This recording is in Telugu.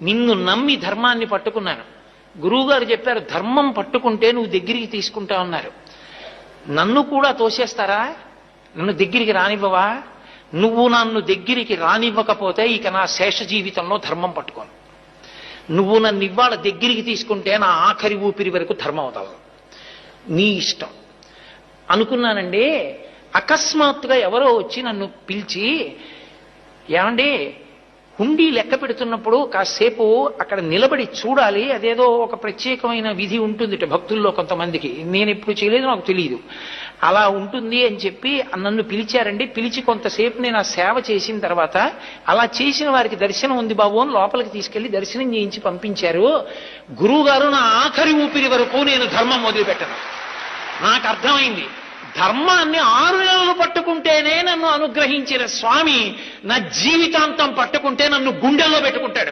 నిన్ను నమ్మి ధర్మాన్ని పట్టుకున్నాను. గురువుగారు చెప్పారు ధర్మం పట్టుకుంటే నువ్వు దగ్గరికి తీసుకుంటా ఉన్నారు నన్ను కూడా తోసేస్తారా? నన్ను దగ్గరికి రానివ్వవా? నువ్వు నన్ను దగ్గరికి రానివ్వకపోతే ఇక నా శేష జీవితంలో ధర్మం పట్టుకోను. నువ్వు నన్ను ఇవాళ దగ్గరికి తీసుకుంటే నా ఆఖరి ఊపిరి వరకు ధర్మం అవుతావు. నీ ఇష్టం. అనుకున్నానండి. అకస్మాత్తుగా ఎవరో వచ్చి నన్ను పిలిచి ఏమండి హుండీ లెక్క పెడుతున్నప్పుడు కాసేపు అక్కడ నిలబడి చూడాలి. అదేదో ఒక ప్రత్యేకమైన విధి ఉంటుంది భక్తుల్లో కొంతమందికి. నేను ఎప్పుడు చేయలేదు నాకు తెలియదు అలా ఉంటుంది అని చెప్పి నన్ను పిలిచారండి. పిలిచి కొంతసేపు నేను ఆ సేవ చేసిన తర్వాత అలా చేసిన వారికి దర్శనం ఉంది బాబు అని లోపలికి తీసుకెళ్ళి దర్శనం చేయించి పంపించారు. గురువు గారు నా ఆఖరి ఊపిరి వరకు నేను ధర్మం మొదలుపెట్టను నాకు అర్థమైంది. ధర్మాన్ని ఆరు నెలలు పట్టుకుంటేనే నన్ను అనుగ్రహించిన స్వామి నా జీవితాంతం పట్టుకుంటే నన్ను గుండెల్లో పెట్టుకుంటాడు.